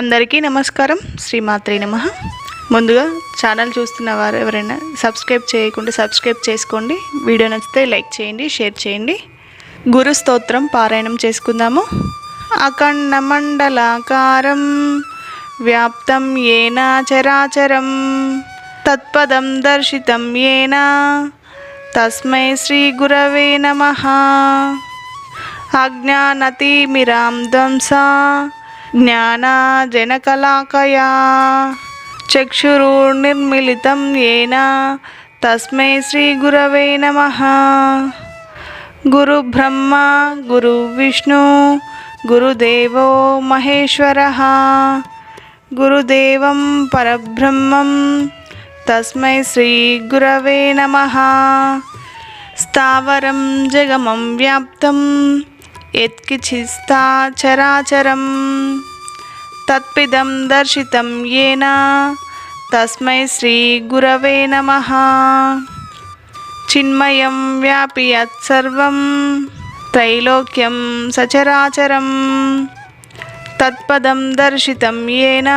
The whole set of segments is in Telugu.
అందరికీ నమస్కారం. శ్రీమాత్రి నమ. ముందుగా ఛానల్ చూస్తున్న వారు ఎవరైనా సబ్స్క్రైబ్ చేయకుండా సబ్స్క్రైబ్ చేసుకోండి. వీడియో నచ్చితే లైక్ చేయండి షేర్ చేయండి. గురు స్తోత్రం పారాయణం చేసుకుందాము. అఖండ మండలాకారం వ్యాప్తం ఏనా చరాచరం. తత్పదం దర్శితం ఏనా. తస్మై శ్రీ గురవే నమః. అజ్ఞానతిమిరాం ధ్వంసా. జ్ఞానాజనకలాకయా. చక్షురుర్నిర్మిళితం ఏన. తస్మై శ్రీగురవే నమ. గురుబ్రహ్మ గురువిష్ణు గురుదేవో మహేశ్వర. గురుదేవం పరబ్రహ్మం. తస్మై శ్రీగురవే నమ. స్థావరం జగమం వ్యాప్తం. యత్కిచిస్తా చరాచరం తత్పిదం దర్శితం ఏన తస్మై శ్రీ గురవే నమ చిన్మయం వ్యాపి యత్సర్వం త్రైలోక్యం సచరాచరం తత్పదం దర్శితం ఏన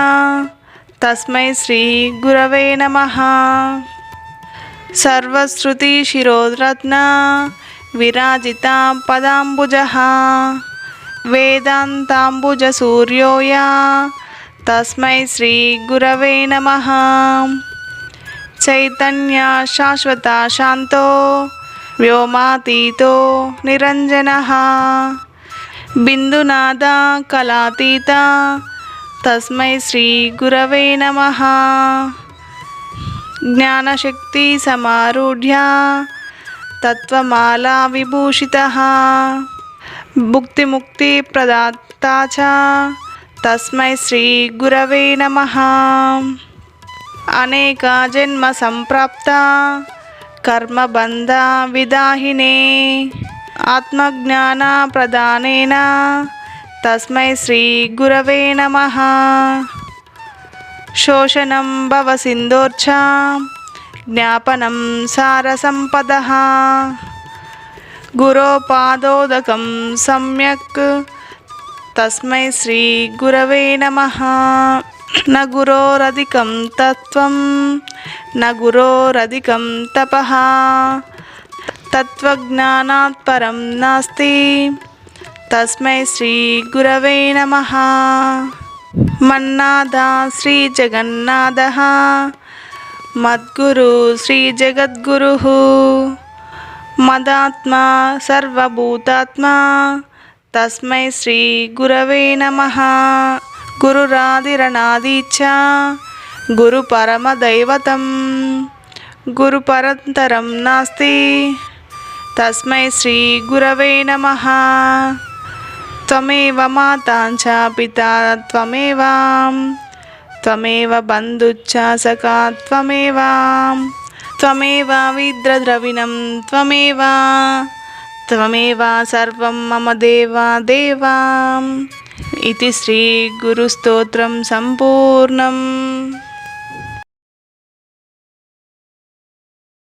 తస్మై శ్రీ గురవే నమ సర్వశ్రుతి సర్వశ్రుతిశిరోరత్న విరాజిత పదాంబుజ వేదాంతాంబుజ వేదాంతాంబుజసూర్యోయ తస్మై శ్రీ గురవే నమ చైతన్య శాశ్వత శాంతో వ్యోమాతీతో నిరంజన బిందునాద కళాతీత తస్మై శ్రీ గురవే నమ జ్ఞానశక్తి సమారూఢ్య తత్వమాలా విభూషిత భుక్తిముక్తి ప్రదాత చ తస్మై శ్రీ గురవే నమ అనేక జన్మ సంప్రాప్త కర్మబంధ విదాహినే ఆత్మజ్ఞాన ప్రదానేన తస్మై శ్రీ గురవే నమ శోషణం భవసిందోర్చ జ్ఞాపనం సారసంపద గురోపాదోదకం సమ్యక్ తస్మై శ్రీ గురవే నమ న గురోరధికం తత్వం న గురోరధికం తప తత్వజ్ఞానాత్ పరం నాస్తి తస్మై శ్రీ గురవే నమ మన్నాథ శ్రీ జగన్నాథ మద్గురు శ్రీ జగద్గురు మదాత్మా సర్వభూతాత్మా. తస్మై శ్రీ గురవే నమ. గురురాదిరణాదీచ గురు పరమదైవతం. గురు పరంతరం నాస్తి. తస్మై శ్రీ గురవే నమ. త్వమేవ మాతాంచ పితా త్వమేవాం. త్వమేవ బంధుచ్ఛాసకా సఖా త్వమేవ త్వమేవ విద్రద్రవిణం త్వమేవ త్వమేవ సర్వం మమ దేవా దేవా ఇది శ్రీ గురుస్తోత్రం సంపూర్ణం